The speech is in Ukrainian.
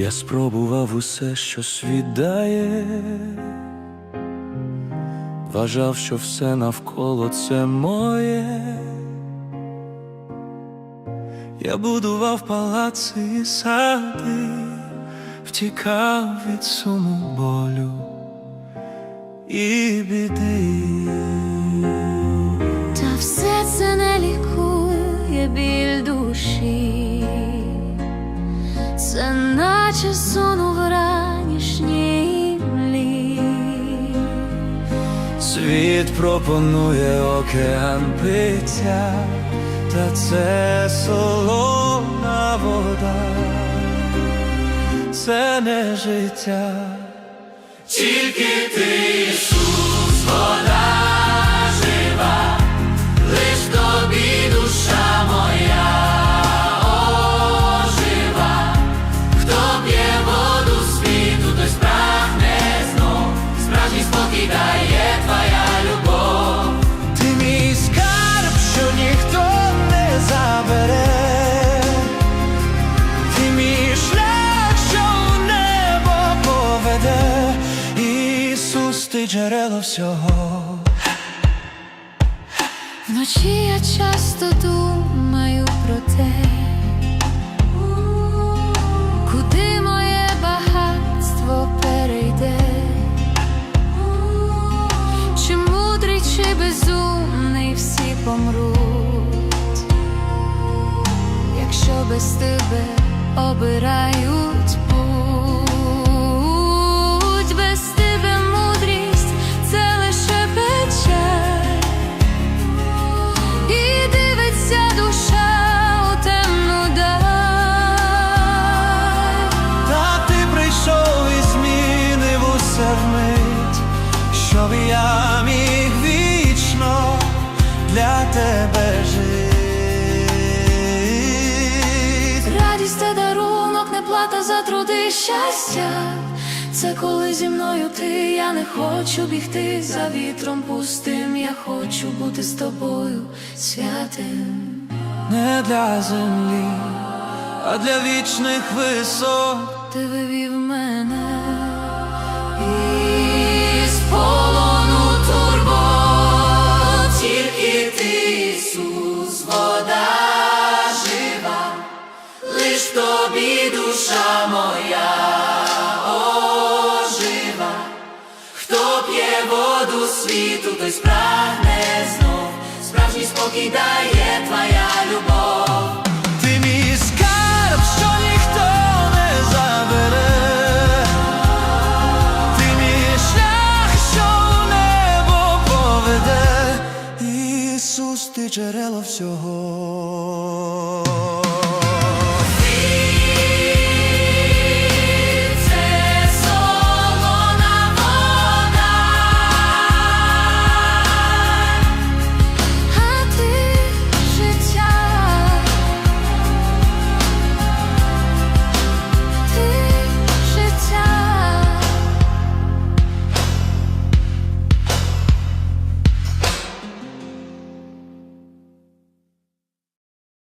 Я спробував усе, що світ дає, вважав, що все навколо це моє. Я будував палаци і сади, втікав від суму болю і біди. Та все це не лікує біль душі, це наче сон у вранішній млі. Світ пропонує океан пиття, та це солона вода, це не життя. Тільки ти, Ісус, вода жива, ти джерело всього. Вночі я часто думаю про те, куди моє багатство перейде, чи мудрий, чи безумний всі помруть, якщо без тебе обирають путь, тебе жити. Радість це дарунок, не плата за труди щастя. Це коли зі мною ти, я не хочу бігти за вітром пустим. Я хочу бути з тобою святим. Не для землі, а для вічних висот. Ти вивів мене душа моя ожива, хто п'є воду світу, той спрагне знов, справжній спокій дає твоя любов. Ти джерело всього.